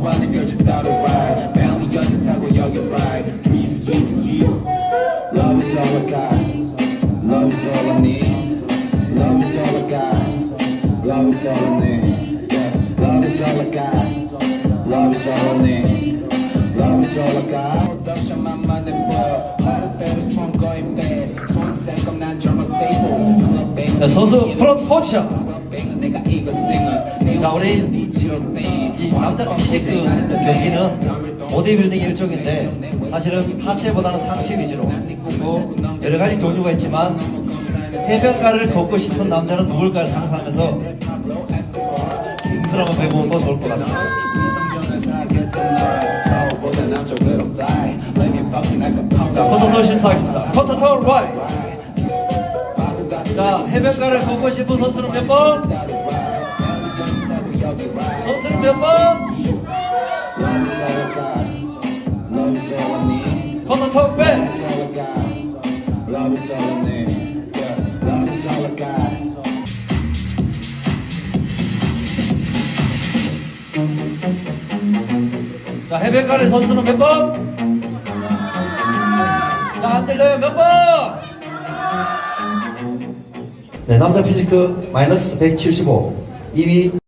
하는 별짓 따로 ride 매일 여신 타고 여기 ride Dreams, kiss you Love is all I got Love is all I need Love is all I got Love is all I need yeah. Love is all I got Love is all I need Love is all I got Production만 만든 보여 하루 배로 stronger in bass 손센 난 젊은 staples Club bang 자, 선수 프론트 포지션. Club bang 내가 이거 singer 자, 우리 이 남자 피지크 경기는 보디빌딩 일종인데 사실은 하체보다는 상체 위주로 그리고 여러 가지 종류가 있지만 해변가를 걷고 싶은 남자는 누굴까를 상상해서 킹스를 한번 배워도 좋을 것 같습니다. 자, 포토톤 신사하겠습니다. 포토톤 라이. 자, 해변가를 걷고 싶은 선수는 몇 번? 자, 해변가의 선수는 몇 번? 자, 안 들려요. 몇 번? 네, 남자 피지크 마이너스 175. 2위